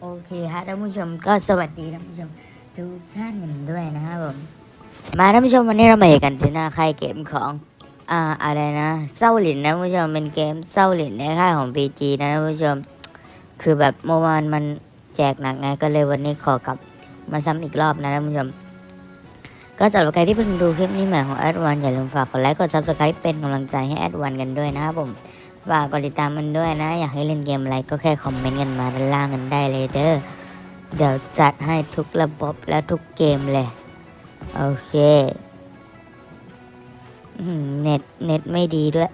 โอเคฮะท่านผู้ชมก็สวัสดีท่านผู้ชมทุกท่านกันด้วยนะครับผม มาท่านผู้ชมวันนี้เรามาอยู่กันที่หน้าค่ายเกมของอ่าอะไรนะเศร้าหลินนะท่านผู้ชมเป็นเกมเศร้าหลินในค่ายของ PG นะท่านผู้ชม คือแบบเมื่อวานมันแจกหนักไงก็เลยวันนี้ขอกลับมาซ้ำอีกรอบนะท่านผู้ชม ก็สำหรับใครที่เพิ่งดูคลิปนี้ใหม่ของแอดวันอย่าลืมฝากกดไลค์กดซับสไครป์เป็นกำลังใจให้แอดวันกันด้วยนะครับผมฝากกดติดตามมันด้วยนะ อยากให้เล่นเกมอะไรก็แค่คอมเมนต์กันมาด้านล่างกันได้เลยเด้อเดี๋ยวจัดให้ทุกระบบและทุกเกมเลยโอเคเน็ตเน็ตไม่ดีด้วย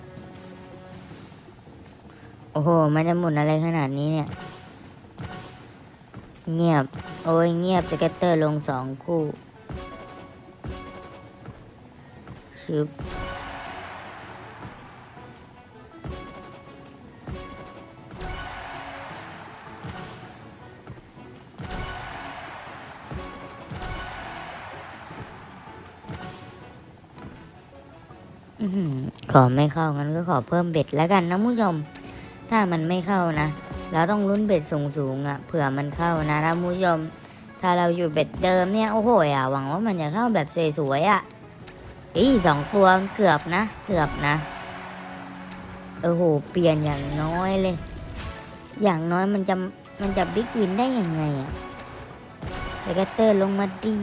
โอ้โห มันจะหมุนอะไรขนาดนี้เนี่ย เงียบ โอ้ยเงียบสเก็ตเตอร์ลงสองคู่ึบขอไม่เข้างั้นก็ขอเพิ่มเบ็ดแล้วกันนะผู้ชม ถ้ามันไม่เข้านะเราต้องลุ้นเบ็ดสูงๆอะ่ะเผื่อมันเข้านะท่านผู้ชม ถ้าเราอยู่เบ็ดเดิมเนี่ยโอ้โหอะหวังว่ามันจะเข้าแบบสวยๆอะ่ะ อีสองตัวเกือบนะ เกือบนะ โอ้โห เปลี่ยนอย่างน้อยเลย อย่างน้อยมันจะมันจะบิ๊กวินได้ยังไงอะ่ะสเกเตอร์ลงมาดี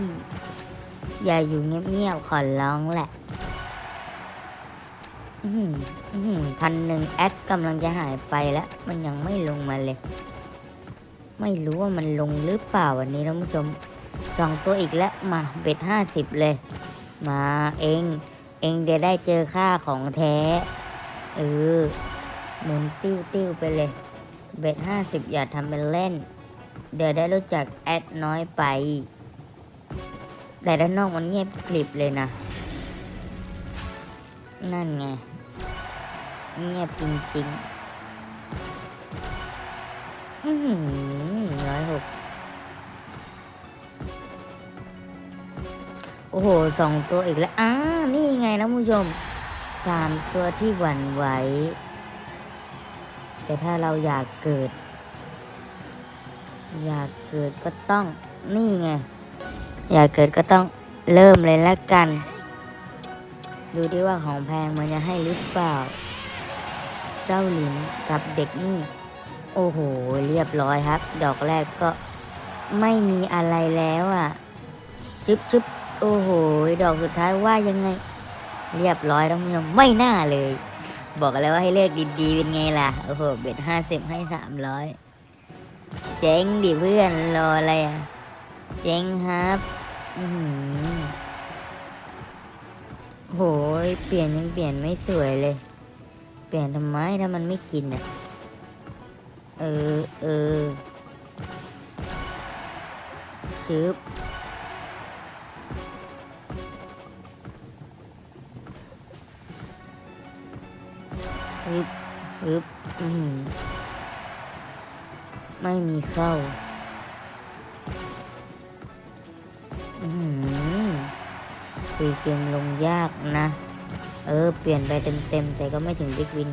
อย่าอยู่เงียบๆขอร้องแหละพันหนึ่งแอดกำลังจะหายไปแล้ว มันยังไม่ลงมาเลย ไม่รู้ว่ามันลงหรือเปล่าวันนี้ท่านผู้ชมสองตัวอีกแล้วมาเบ็ดห้าสิบเลย มาเองเองเดี๋ยวได้เจอค่าของแท้ เออ หมุนติ้วติ้วไปเลย เบ็ดห้าสิบอย่าทำเป็นเล่น เดี๋ยวได้รู้จักแอดน้อยไป แต่ด้านนอกมันเงียบกริบเลยนะ นั่นไง เงียบจริงๆ อือร้อยหก อ้โหสองตัวอีกแล้วอ้านี่ไงนะผู้ชมสามตัวที่หวั่นไหว แต่ถ้าเราอยากเกิด อยากเกิดก็ต้องนี่ไง อยากเกิดก็ต้องเริ่มเลยแล้วกัน ดูดิว่าของแพงมันจะให้หรือเปล่า เจ้าหลินกับเด็กนี่ โอ้โห เรียบร้อยครับ ดอกแรกก็ไม่มีอะไรแล้วอะ ชึบชึบ โอ้โห ดอกสุดท้ายว่ายังไง เรียบร้อยท่านผู้ชมไม่น่าเลย บอกแล้วว่าให้เลือกดีๆเป็นไงล่ะ โอ้โห เบ็ดห้าสิบให้สามร้อยเจ๊งดิเพื่อนรออะไรอะ เจ๊งครับอือหือโหยเปลี่ยนยังเปลี่ยนไม่สวยเลย เปลี่ยนทำไมถ้ามันไม่กินอะ เออ เออชึบ อือหือไม่มีเข้า อือหือคุยเกมลงยากนะ เออ เปลี่ยนไปเต็มๆ แต่ก็ไม่ถึงบิ๊กวิน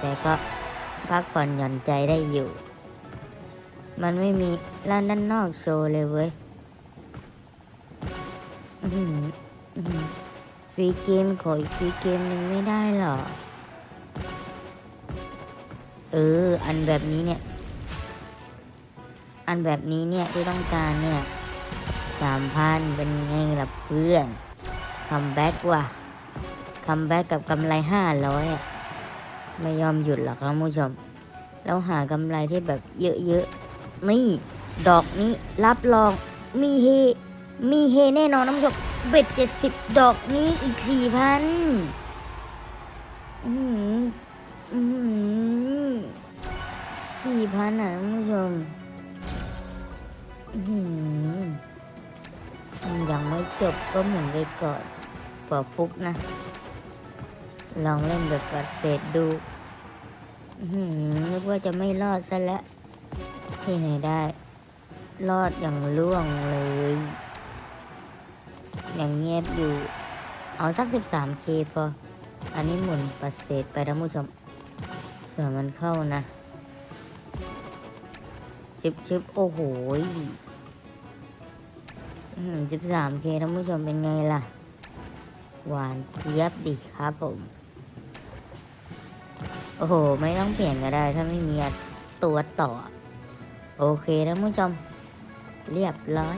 แต่ก็พักผ่อนหย่อนใจได้อยู่ มันไม่มีร้านด้านนอกโชว์เลยเว้ยฟรีเกมขออีกฟรีเกมหนึ่งไม่ได้เหรอ เออ อันแบบนี้เนี่ย อันแบบนี้เนี่ยที่ต้องการเนี่ยสามพันเป็นไงล่ะเพื่อนคัมแบ็กว่ะคัมแบ็กกับกำไรห้าร้อยอะไม่ยอมหยุดหรอกครับผู้ชม แล้วหากำไรที่แบบเยอะๆ นี่ ดอกนี้รับรองมีเฮ มีเฮแน่นอนน้ำชมเบ็ดเจ็ดสิบดอกนี้อีกสี่พันอืมอืม สี่พันอะท่านผู้ชมอืมยังไม่จบก็หมุนไปก่อนปิดฟุกนะ ลองเล่นแบบปัดเศษดูนึกว่าจะไม่รอดซะแล้ว ที่ไหนได้ รอดอย่างล่วงเลย อย่างเงียบอยู่ เอาสัก 13k พอ อันนี้หมุนปัดเศษไปท่านผู้ชมเผื่อมันเข้านะ ชิบชิบโอ้โหสิบสามเคท่านผู้ชมเป็นไงล่ะ หวานเจี๊ยบดิครับผม โอ้โห ไม่ต้องเปลี่ยนก็ได้ ถ้าไม่มีตัวต่อ โอเคท่านผู้ชม เรียบร้อย